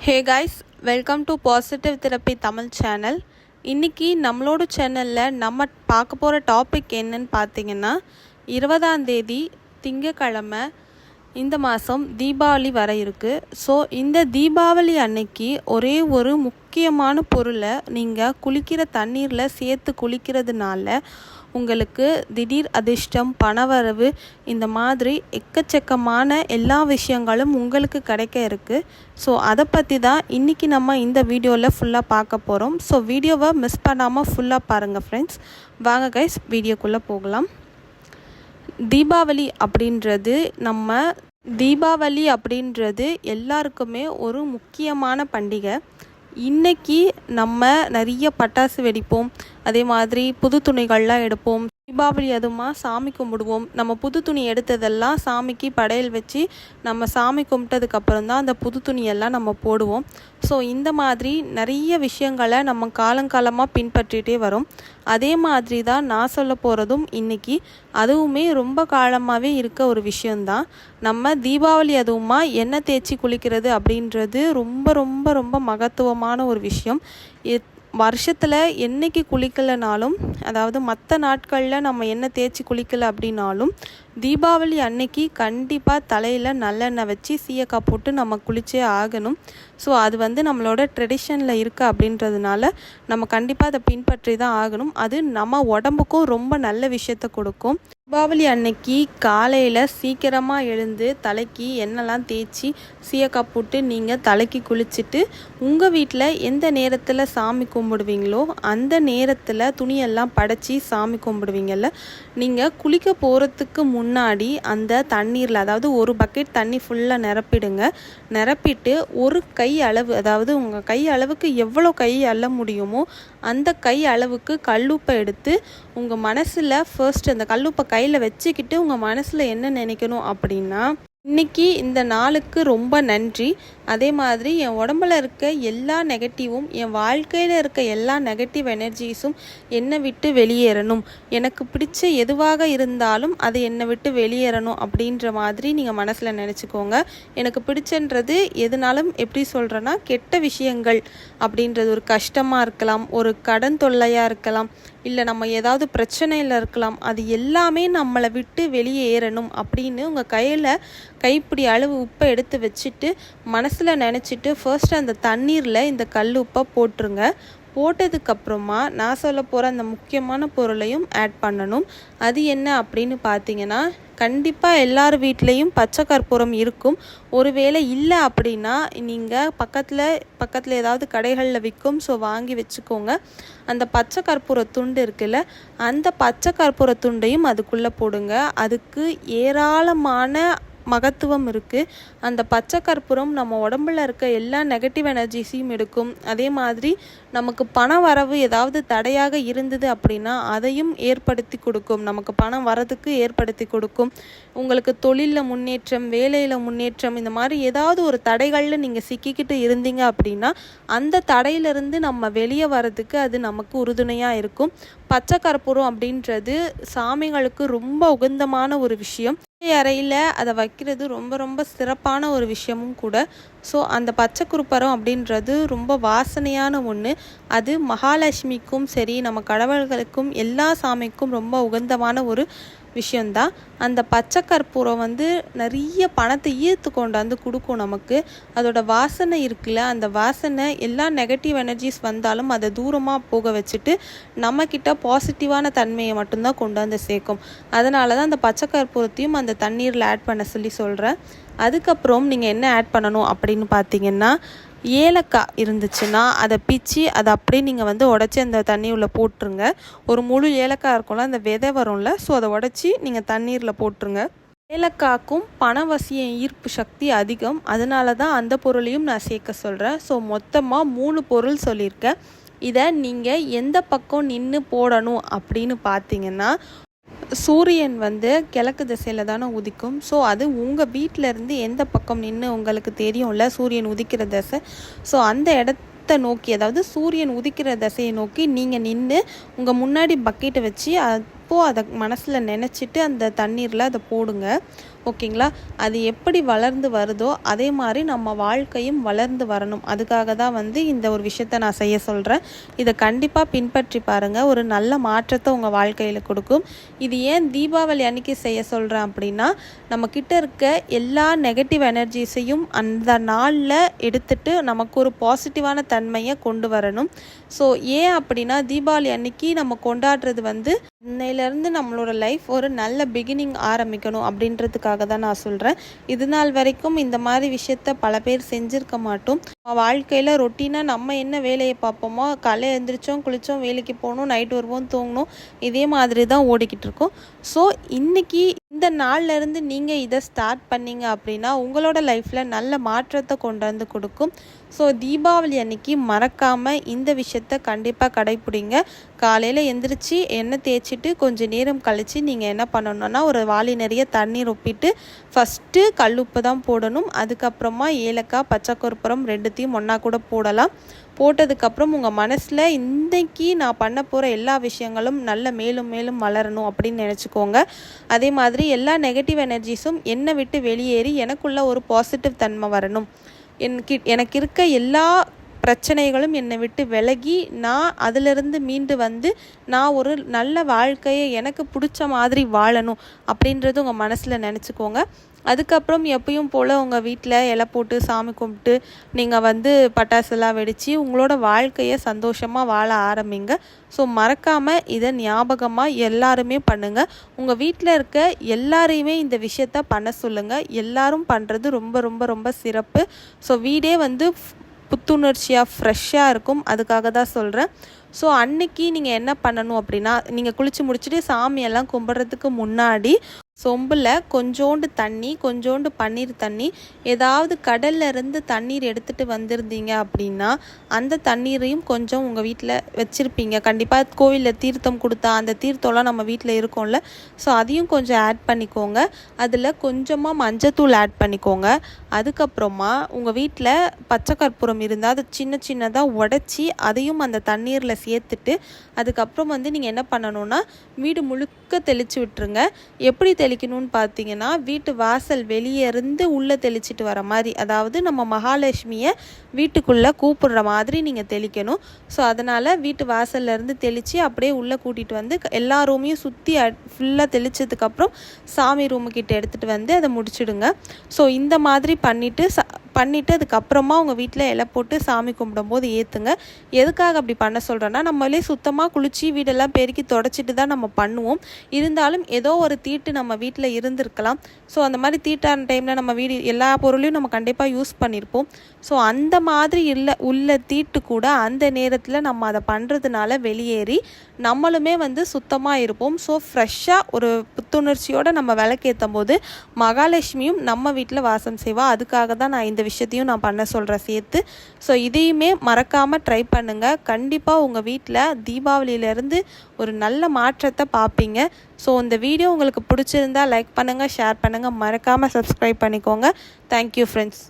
Hey guys welcome to positive therapy Tamil channel இன்றைக்கி நம்மளோட சேனலில் நம்ம பார்க்க போகிற டாபிக் என்னன்னு பார்த்தீங்கன்னா இருபதாம் தேதி திங்கக்கிழமை இந்த மாதம் தீபாவளி வர இருக்குது ஸோ இந்த தீபாவளி அன்னைக்கு ஒரே ஒரு முக்கியமான பொருளை நீங்கள் குளிக்கிற தண்ணீரில் சேர்த்து குளிக்கிறதுனால உங்களுக்கு திடீர் அதிர்ஷ்டம் பணவரவு இந்த மாதிரி எக்கச்சக்கமான எல்லா விஷயங்களும் உங்களுக்கு கிடைக்க இருக்குது ஸோ அதை பற்றி தான் இன்றைக்கி நம்ம இந்த வீடியோவில் ஃபுல்லாக பார்க்க போகிறோம் ஸோ வீடியோவை மிஸ் பண்ணாமல் ஃபுல்லாக பாருங்கள் ஃப்ரெண்ட்ஸ் வாங்க கைஸ் வீடியோக்குள்ளே போகலாம். தீபாவளி அப்படின்றது நம்ம தீபாவளி அப்படின்றது எல்லாருக்குமே ஒரு முக்கியமான பண்டிகை. இன்றைக்கி நம்ம நிறைய பட்டாசு வெடிப்போம். அதே மாதிரி புது துணிகள்லாம் எடுப்போம். தீபாவளி அதுமா சாமி கும்பிடுவோம். நம்ம புது துணி எடுத்ததெல்லாம் சாமிக்கு படையல் வச்சு நம்ம சாமி கும்பிட்டதுக்கப்புறம் தான் அந்த புது துணியெல்லாம் நம்ம போடுவோம். ஸோ இந்த மாதிரி நிறைய விஷயங்களை நம்ம காலங்காலமாக பின்பற்றிகிட்டே வரும். அதே மாதிரி தான் நான் சொல்ல போகிறதும் இன்றைக்கி அதுவுமே ரொம்ப காலமாகவே இருக்க ஒரு விஷயந்தான் நம்ம தீபாவளி அதுவுமா எண்ணெய் தேய்ச்சி குளிக்கிறது அப்படின்றது ரொம்ப ரொம்ப ரொம்ப மகத்துவமான ஒரு விஷயம். வருஷத்தில் என்றைக்கு குளிக்கலைனாலும் அதாவது மற்ற நாட்களில் நம்ம எண்ணெய் தேய்ச்சி குளிக்கலை அப்படின்னாலும் தீபாவளி அன்னைக்கு கண்டிப்பாக தலையில் நல்லெண்ணெய் வச்சு சீயக்காய் போட்டு நம்ம குளிச்சே ஆகணும். ஸோ அது வந்து நம்மளோட ட்ரெடிஷனில் இருக்குது அப்படின்றதுனால நம்ம கண்டிப்பாக அதை பின்பற்றி தான் ஆகணும். அது நம்ம உடம்புக்கும் ரொம்ப நல்ல விஷயத்த கொடுக்கும். தீபாவளி அன்னைக்கு காலையில் சீக்கிரமாக எழுந்து தலைக்கு எண்ணெய்லாம் தேய்ச்சி சீயக்காய் போட்டு நீங்கள் தலைக்கு குளிச்சுட்டு உங்கள் வீட்டில் எந்த நேரத்தில் சாமி கும்பிடுவீங்களோ அந்த நேரத்தில் துணியெல்லாம் படைச்சி சாமி கும்பிடுவீங்கல்ல நீங்கள் குளிக்க போகிறதுக்கு முன்னாடி அந்த தண்ணீரில் அதாவது ஒரு பக்கெட் தண்ணி ஃபுல்லாக நிரப்பிடுங்க. நிரப்பிட்டு ஒரு கை அளவு அதாவது உங்கள் கை அளவுக்கு எவ்வளோ கை அள்ள முடியுமோ அந்த கை அளவுக்கு கல்லுப்பை எடுத்து உங்கள் மனசில் ஃபர்ஸ்ட் அந்த கல்லுப்பை கையில் வச்சுக்கிட்டு உங்கள் மனசில் என்ன நினைக்கணும் அப்படின்னா இன்னைக்கு இந்த நாளுக்கு ரொம்ப நன்றி. அதே மாதிரி என் உடம்புல இருக்க எல்லா நெகட்டிவும் என் வாழ்க்கையில் இருக்க எல்லா நெகட்டிவ் எனர்ஜிஸும் என்னை விட்டு வெளியேறணும். எனக்கு பிடிச்ச எதுவாக இருந்தாலும் அது என்னை விட்டு வெளியேறணும் அப்படின்ற மாதிரி நீங்கள் மனசில் நினச்சிக்கோங்க. எனக்கு பிடிச்சன்றது எதுனாலும் எப்படி சொல்கிறேன்னா கெட்ட விஷயங்கள் அப்படின்றது. ஒரு கஷ்டமாக இருக்கலாம் ஒரு கடன் தொல்லையாக இருக்கலாம் இல்லை நம்ம ஏதாவது பிரச்சனையில் இருக்கலாம். அது எல்லாமே நம்மளை விட்டு வெளியேறணும் அப்படின்னு உங்கள் கையில் கைப்பிடி அளவு உப்பை எடுத்து வச்சுட்டு மனசில் நினச்சிட்டு ஃபர்ஸ்ட் அந்த தண்ணீரில் இந்த கல் உப்பை போட்டுருங்க. போட்டதுக்கப்புறமா நான் சொல்ல போகிற அந்த முக்கியமான பொருளையும் ஆட் பண்ணணும். அது என்ன அப்படின்னு பார்த்தீங்கன்னா கண்டிப்பாக எல்லார் வீட்லேயும் பச்சை கற்பூரம் இருக்கும். ஒருவேளை இல்லை அப்படின்னா நீங்கள் பக்கத்தில் பக்கத்தில் ஏதாவது கடைகளில் விற்கும் ஸோ வாங்கி வச்சுக்கோங்க. அந்த பச்சை கற்பூர துண்டு இருக்குல்ல அந்த பச்சை கற்பூர துண்டையும் அதுக்குள்ளே போடுங்க. அதுக்கு ஏராளமான மகத்துவம் இருக்குது அந்த பச்சை கற்பூரம் நம்ம உடம்புல இருக்க எல்லா நெகட்டிவ் எனர்ஜிஸையும் எடுக்கும். அதே மாதிரி நமக்கு பண வரவு ஏதாவது தடையாக இருந்தது அப்படின்னா அதையும் ஏற்படுத்தி கொடுக்கும். நமக்கு பணம் வரதுக்கு ஏற்படுத்தி கொடுக்கும். உங்களுக்கு தொழிலில் முன்னேற்றம் வேலையில் முன்னேற்றம் இந்த மாதிரி ஏதாவது ஒரு தடைகளில் நீங்கள் சிக்கிக்கிட்டு இருந்தீங்க அப்படின்னா அந்த தடையிலிருந்து நம்ம வெளியே வரதுக்கு அது நமக்கு உறுதுணையாக இருக்கும். பச்சை கற்பூரம் அப்படின்றது சாமிகளுக்கு ரொம்ப உகந்தமான ஒரு விஷயம். அறையில் அதை வைக்கிறது ரொம்ப ரொம்ப சிறப்பான ஒரு விஷயமும் கூட. ஸோ அந்த பச்சை குருப்பரம் அப்படின்றது ரொம்ப வாசனையான ஒன்று அது மகாலட்சுமிக்கும் சரி நம்ம கடவுள்களுக்கும் எல்லா சாமிக்கும் ரொம்ப உகந்தமான ஒரு விஷயந்தான் அந்த பச்சை கற்பூரம் வந்து நிறைய பணத்தை ஈர்த்து கொண்டாந்து கொடுக்கும் நமக்கு. அதோட வாசனை இருக்குல்ல அந்த வாசனை எல்லா நெகட்டிவ் எனர்ஜிஸ் வந்தாலும் அதை தூரமாக போக வச்சுட்டு நம்மக்கிட்ட பாசிட்டிவான தன்மையை மட்டும்தான் கொண்டாந்து சேர்க்கும். அதனால தான் அந்த பச்சை கற்பூரத்தையும் அந்த தண்ணீரில் ஆட் பண்ண சொல்லி சொல்கிறேன் அதுக்கப்புறம் நீங்கள் என்ன ஆட் பண்ணணும் அப்படின்னு பார்த்தீங்கன்னா ஏலக்காய் இருந்துச்சுன்னா அதை பிச்சு அதை அப்படியே நீங்கள் வந்து உடச்சி அந்த தண்ணி உள்ளே போட்டுருங்க. ஒரு முழு ஏலக்காய் இருக்கும்ல அந்த விதை வரும்ல ஸோ அதை உடச்சி நீங்கள் தண்ணீரில் போட்டுருங்க. ஏலக்காக்கும் பணவசிய ஈர்ப்பு சக்தி அதிகம். அதனால தான் அந்த பொருளையும் நான் சேர்க்க சொல்கிறேன் ஸோ மொத்தமாக மூணு பொருள் சொல்லியிருக்கேன். இதை நீங்கள் எந்த பக்கம் நின்று போடணும் அப்படின்னு பார்த்தீங்கன்னா சூரியன் வந்து கிழக்கு திசையில் தானே உதிக்கும். ஸோ அது உங்கள் வீட்டிலேருந்து எந்த பக்கம் நின்று உங்களுக்கு தெரியும்ல? சூரியன் உதிக்கிற திசை. ஸோ அந்த இடத்த நோக்கி அதாவது சூரியன் உதிக்கிற திசையை நோக்கி நீங்கள் நின்று உங்கள் முன்னாடி பக்கெட்டை வச்சு அப்போது அதை மனசில் நினச்சிட்டு அந்த தண்ணீரில் அதை போடுங்க. ஓகேங்களா? அது எப்படி வளர்ந்து வருதோ அதே மாதிரி நம்ம வாழ்க்கையும் வளர்ந்து வரணும். அதுக்காக தான் வந்து இந்த ஒரு விஷயத்த நான் செய்ய சொல்கிறேன் இதை கண்டிப்பாக பின்பற்றி பாருங்கள் ஒரு நல்ல மாற்றத்தை உங்கள் வாழ்க்கையில் கொடுக்கும். இது ஏன் தீபாவளி அன்னைக்கு செய்ய சொல்கிறேன் அப்படின்னா நம்ம இருக்க எல்லா நெகட்டிவ் எனர்ஜிஸையும் அந்த நாளில் எடுத்துட்டு நமக்கு ஒரு பாசிட்டிவான தன்மையை கொண்டு வரணும். ஸோ ஏன் அப்படின்னா தீபாவளி அன்னைக்கு நம்ம கொண்டாடுறது வந்து இன்னையிலேருந்து நம்மளோட லைஃப் ஒரு நல்ல பிகினிங் ஆரம்பிக்கணும் அப்படின்றதுக்காக தான் நான் சொல்கிறேன் இது நாள் வரைக்கும் இந்த மாதிரி விஷயத்த பல பேர் செஞ்சுருக்க மாட்டோம். வாழ்க்கையில் ரொட்டீனாக நம்ம என்ன வேலையை பார்ப்போமோ காலை எழுந்திரிச்சோம் குளித்தோம் வேலைக்கு போகணும் நைட் வருவோம் தூங்கணும் இதே மாதிரி தான் ஓடிக்கிட்டு இருக்கோம். ஸோ இன்றைக்கி இந்த நாள்லேருந்து நீங்கள் இதை ஸ்டார்ட் பண்ணீங்க அப்படின்னா உங்களோட லைஃப்பில் நல்ல மாற்றத்தை கொண்டு வந்து கொடுக்கும். ஸோ தீபாவளி அன்னைக்கு மறக்காமல் இந்த விஷயத்த கண்டிப்பாக கடைப்பிடிங்க. காலையில் எந்திரிச்சு எண்ணெய் தேய்ச்சிட்டு கொஞ்சம் நேரம் கழித்து நீங்கள் என்ன பண்ணணும்னா ஒரு வாளி நிறைய தண்ணீர் ஒப்பிட்டு ஃபஸ்ட்டு கல்லுப்பு தான் போடணும். அதுக்கப்புறமா ஏலக்காய் பச்சைக்கற்பூரம் ரெண்டுத்தையும் ஒன்றா கூட போடலாம். போட்டதுக்கப்புறம் உங்கள் மனசில் இன்றைக்கி நான் பண்ண போகிற எல்லா விஷயங்களும் நல்ல மேலும் மேலும் வளரணும் அப்படின்னு நினச்சிக்கோங்க. அதே மாதிரி எல்லா நெகட்டிவ் எனர்ஜிஸும் என்னை விட்டு வெளியேறி எனக்குள்ள ஒரு பாசிட்டிவ் தன்மை வரணும். எனக்கு எனக்கு இருக்க எல்லா பிரச்சனைகளும் என்னை விட்டு விலகி நான் அதிலிருந்து மீண்டு வந்து நான் ஒரு நல்ல வாழ்க்கையை எனக்கு பிடிச்ச மாதிரி வாழணும் அப்படின்றது உங்கள் மனசில் நினச்சிக்கோங்க. அதுக்கப்புறம் எப்பயும் போல் உங்கள் வீட்டில் இலை போட்டு சாமி கும்பிட்டு நீங்கள் வந்து பட்டாசுலாம் வெடித்து உங்களோட வாழ்க்கையை சந்தோஷமாக வாழ ஆரம்பிங்க. ஸோ மறக்காமல் இதை ஞாபகமாக எல்லாருமே பண்ணுங்கள் உங்கள் வீட்டில் இருக்க எல்லாரையுமே இந்த விஷயத்த பண்ண சொல்லுங்கள் எல்லாரும் பண்ணுறது ரொம்ப ரொம்ப ரொம்ப சிறப்பு. ஸோ வீடே வந்து புத்துணர்ச்சியாக ஃப்ரெஷ்ஷாக இருக்கும். அதுக்காக தான் சொல்கிறேன் ஸோ அன்னைக்கு நீங்கள் என்ன பண்ணணும் அப்படின்னா நீங்கள் குளித்து முடிச்சுட்டு சாமியெல்லாம் கும்பிட்றதுக்கு முன்னாடி சொம்பில் கொஞ்சோண்டு தண்ணி கொஞ்சோண்டு பன்னீர் தண்ணி ஏதாவது கடல்ல இருந்து தண்ணீர் எடுத்துகிட்டு வந்திருந்தீங்க அப்படின்னா அந்த தண்ணீரையும் கொஞ்சம் உங்கள் வீட்டில் வச்சுருப்பீங்க. கண்டிப்பாக கோவிலில் தீர்த்தம் கொடுத்தா அந்த தீர்த்தம்லாம் நம்ம வீட்டில் இருக்கோம்ல. ஸோ அதையும் கொஞ்சம் ஆட் பண்ணிக்கோங்க. அதில் கொஞ்சமாக மஞ்சத்தூள் ஆட் பண்ணிக்கோங்க. அதுக்கப்புறமா உங்கள் வீட்டில் பச்சை கற்பூரம் இருந்தால் அதை சின்ன சின்னதாக உடச்சி அதையும் அந்த தண்ணீரில் சேர்த்துட்டு அதுக்கப்புறம் வந்து நீங்கள் என்ன பண்ணணும்னா வீடு முழுக்க தெளித்து விட்டுருங்க. எப்படி தெளி தெளிக்கணும்னு பார்த்தீங்கன்னா வீட்டு வாசல் வெளியே இருந்து உள்ளே தெளிச்சிட்டு வர மாதிரி அதாவது நம்ம மகாலட்சுமியை வீட்டுக்குள்ளே கூப்பிடுற மாதிரி நீங்கள் தெளிக்கணும். ஸோ அதனால் வீட்டு வாசல்லேருந்து தெளித்து அப்படியே உள்ளே கூட்டிகிட்டு வந்து எல்லா ரூமையும் சுற்றி ஃபுல்லாக தெளித்ததுக்கப்புறம் சாமி ரூமுக்கிட்ட எடுத்துகிட்டு வந்து அதை முடிச்சுடுங்க. ஸோ இந்த மாதிரி பண்ணிவிட்டு ச பண்ணிவிட்டு அதுக்கப்புறமா உங்கள் வீட்டில் இலை போட்டு சாமி கும்பிடும்போது ஏற்றுங்க எதுக்காக அப்படி பண்ண சொல்கிறேன்னா நம்மளே சுத்தமாக குளித்து வீடெல்லாம் பெருக்கி தொடச்சிட்டு தான் நம்ம பண்ணுவோம். இருந்தாலும் ஏதோ ஒரு தீட்டு நம்ம வீட்டில் இருந்திருக்கலாம். ஸோ அந்த மாதிரி தீட்டான டைமில் நம்ம வீடு எல்லா பொருளையும் நம்ம கண்டிப்பாக யூஸ் பண்ணியிருப்போம் ஸோ அந்த மாதிரி இல்லை உள்ள தீட்டு கூட அந்த நேரத்தில் நம்ம அதை பண்ணுறதுனால வெளியேறி நம்மளுமே வந்து சுத்தமாக இருப்போம். ஸோ ஃப்ரெஷ்ஷாக ஒரு புத்துணர்ச்சியோடு நம்ம விளக்கேற்றும் போது மகாலட்சுமியும் நம்ம வீட்டில் வாசம் செய்வாள் அதுக்காக தான் நான் இந்த விஷயத்தையும் நான் பண்ண சொல்கிறேன் சேர்த்து. ஸோ இதையுமே மறக்காமல் ட்ரை பண்ணுங்கள் கண்டிப்பாக உங்கள் வீட்டில் தீபாவளியிலேருந்து ஒரு நல்ல மாற்றத்தை பார்ப்பீங்க ஸோ இந்த வீடியோ உங்களுக்கு பிடிச்சிருந்தா லைக் பண்ணுங்கள் ஷேர் பண்ணுங்கள் மறக்காமல் சப்ஸ்கிரைப் பண்ணிக்கோங்க. Thank you friends